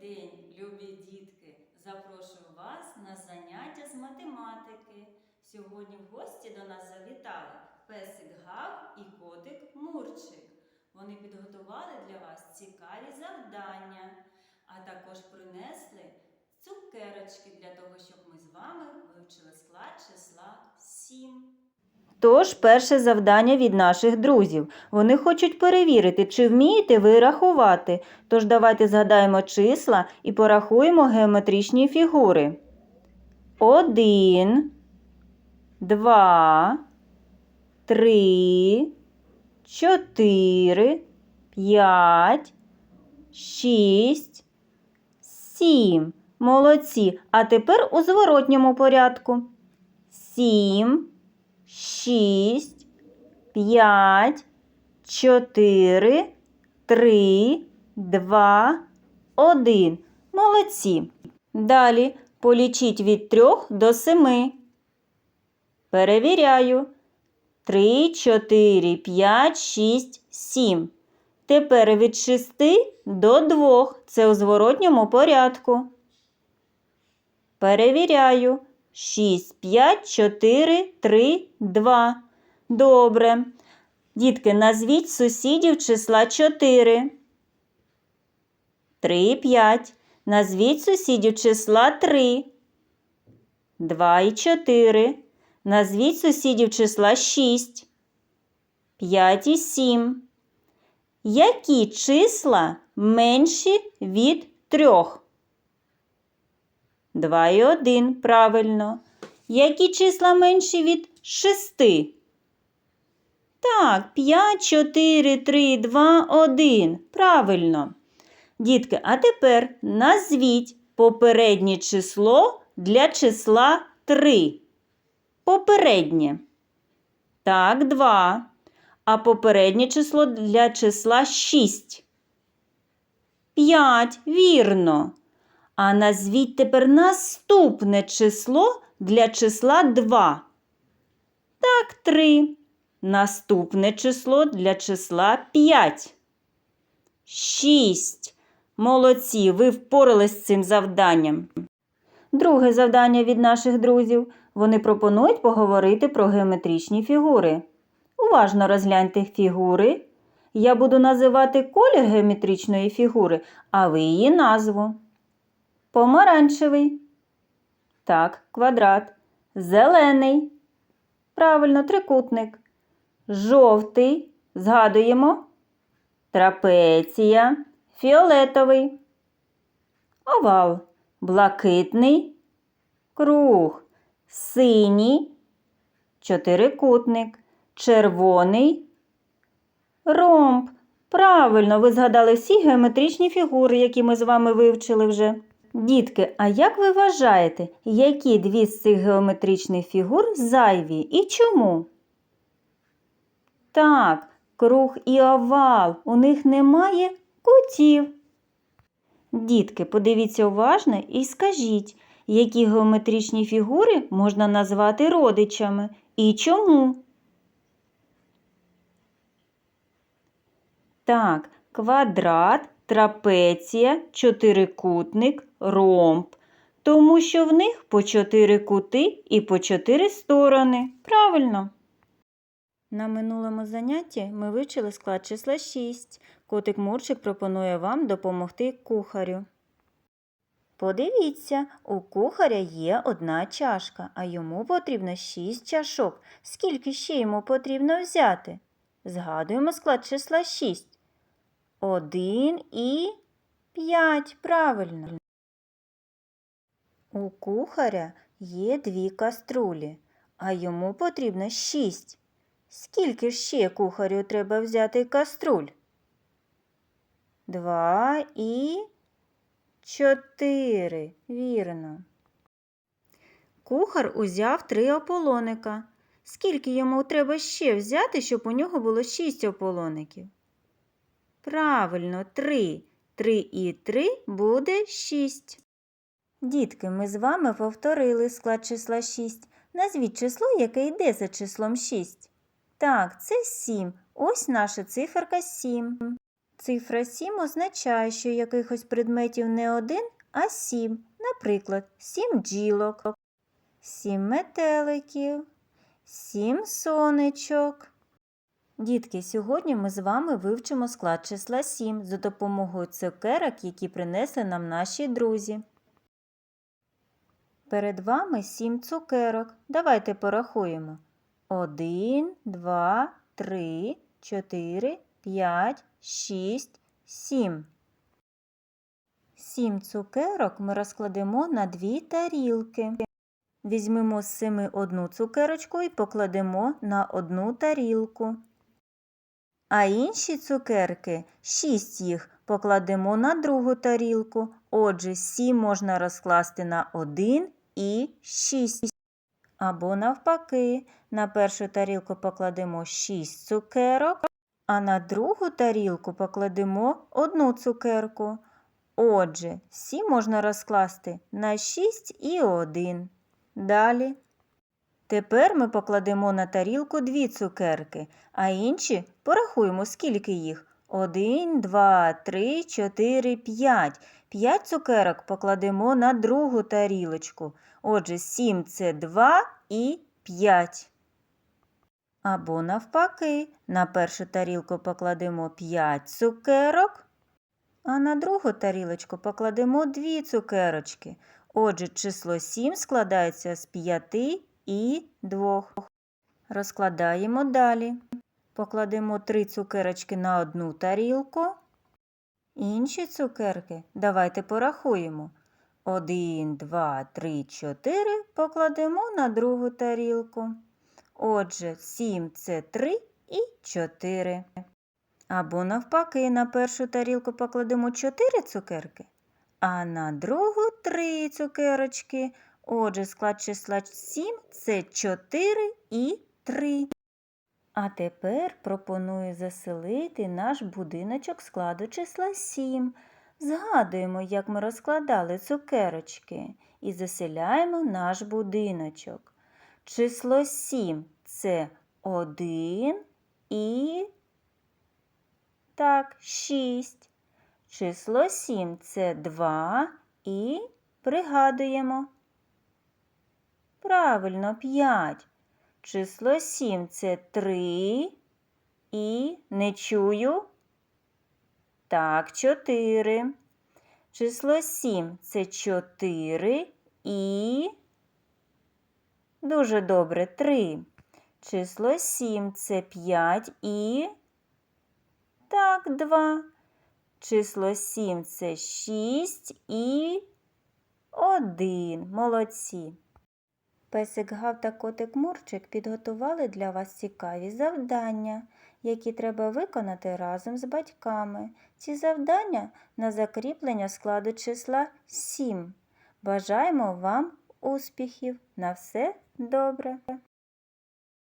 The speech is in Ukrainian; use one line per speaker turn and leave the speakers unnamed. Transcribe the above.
день, любі дітки! Запрошую вас на заняття з математики. Сьогодні в гості до нас завітали песик Гав і котик Мурчик. Вони підготували для вас цікаві завдання, а також принесли цукерочки для того, щоб ми з вами вивчили склад числа 7.
Тож, перше завдання від наших друзів. Вони хочуть перевірити, чи вмієте ви рахувати. Тож давайте згадаємо числа і порахуємо геометричні фігури. Один, два, три, чотири, п'ять, шість, сім. Молодці. А тепер у зворотньому порядку. Сім шість, п'ять, чотири, три, два, один. Молодці. Далі полічіть від трьох до семи. Перевіряю. Три, чотири, п'ять, шість, сім. Тепер від шести до двох. Це у зворотньому порядку. Перевіряю. 6, 5, 4, 3, 2. Добре. Дітки, назвіть сусідів числа 4. 3 і 5. Назвіть сусідів числа 3. 2 і 4. Назвіть сусідів числа 6. 5 і 7. Які числа менші від 3? 2 і 1, правильно. Які числа менші від 6? Так, 5, 4, 3, 2, 1. Правильно. Дітки, а тепер назвіть попереднє число для числа 3. Попереднє. Так, 2. А попереднє число для числа 6. 5. Вірно. А назвіть тепер наступне число для числа 2. Так, 3. Наступне число для числа 5. 6. Молодці, ви впорались з цим завданням. Друге завдання від наших друзів. Вони пропонують поговорити про геометричні фігури. Уважно розгляньте фігури. Я буду називати колір геометричної фігури, а ви її назву. Помаранчевий. Так, квадрат. Зелений. Правильно, трикутник. Жовтий. Згадуємо. Трапеція. Фіолетовий. Овал. Блакитний. Круг. Синій. Чотирикутник. Червоний. Ромб. Правильно, ви згадали всі геометричні фігури, які ми з вами вивчили вже. Дітки, а як ви вважаєте, які дві з цих геометричних фігур зайві і чому? Так, круг і овал. У них немає кутів. Дітки, подивіться уважно і скажіть, які геометричні фігури можна назвати родичами і чому? Так, квадрат, трапеція, чотирикутник, ромб. Тому що в них по чотири кути і по чотири сторони. Правильно. На минулому занятті ми вивчили склад числа 6. Котик Мурчик пропонує вам допомогти кухарю. Подивіться, у кухаря є одна чашка, а йому потрібно 6 чашок. Скільки ще йому потрібно взяти? Згадуємо склад числа 6. 1 і 5. Правильно. У кухаря є дві каструлі, а йому потрібно 6. Скільки ще кухарю треба взяти каструль? Два і чотири. Вірно. Кухар узяв три ополоника. Скільки йому треба ще взяти, щоб у нього було шість ополоників? Правильно, три. Три і три буде шість. Дітки, ми з вами повторили склад числа 6. Назвіть число, яке йде за числом 6. Так, це 7. Ось наша циферка 7. Цифра 7 означає, що якихось предметів не один, а сім. Наприклад, сім бджілок, сім метеликів, сім сонечок. Дітки, сьогодні ми з вами вивчимо склад числа 7 за допомогою цукерок, які принесли нам наші друзі. Перед вами 7 цукерок. Давайте порахуємо. 1, 2, 3, 4, 5, 6, 7. Сім цукерок ми розкладемо на дві тарілки. Візьмемо з семи одну цукерочку і покладемо на одну тарілку. А інші цукерки, шість їх, покладемо на другу тарілку. Отже, сім можна розкласти на один і шість. Або навпаки, на першу тарілку покладемо шість цукерок, а на другу тарілку покладемо одну цукерку. Отже, сім можна розкласти на 6 і 1. Далі. Тепер ми покладемо на тарілку дві цукерки, а інші порахуємо, скільки їх. 1, 2, 3, 4, 5. 5 цукерок покладемо на другу тарілочку. Отже, 7 це 2 і 5. Або навпаки, на першу тарілку покладемо 5 цукерок, а на другу тарілочку покладемо 2 цукерочки. Отже, число 7 складається з 5 і 2. Розкладаємо далі. Покладемо 3 цукерочки на одну тарілку. Інші цукерки давайте порахуємо. 1, 2, 3, 4 покладемо на другу тарілку. Отже, 7 це 3 і 4. Або навпаки, на першу тарілку покладемо 4 цукерки, а на другу 3 цукерочки. Отже, склад числа 7 це 4 і 3. А тепер пропоную заселити наш будиночок складу числа 7. Згадуємо, як ми розкладали цукерочки і заселяємо наш будиночок. Число 7 це 1 і так, 6. Число 7 це 2 і пригадуємо. Правильно, 5. Число 7 це 3 і не чую. Так, 4. Число 7 це 4 і дуже добре 3. Число 7 це 5 і так, 2. Число 7 це 6 і 1. Молодці. Песик Гав та котик Мурчик підготували для вас цікаві завдання, які треба виконати разом з батьками. Ці завдання на закріплення складу числа 7. Бажаємо вам успіхів! На все добре!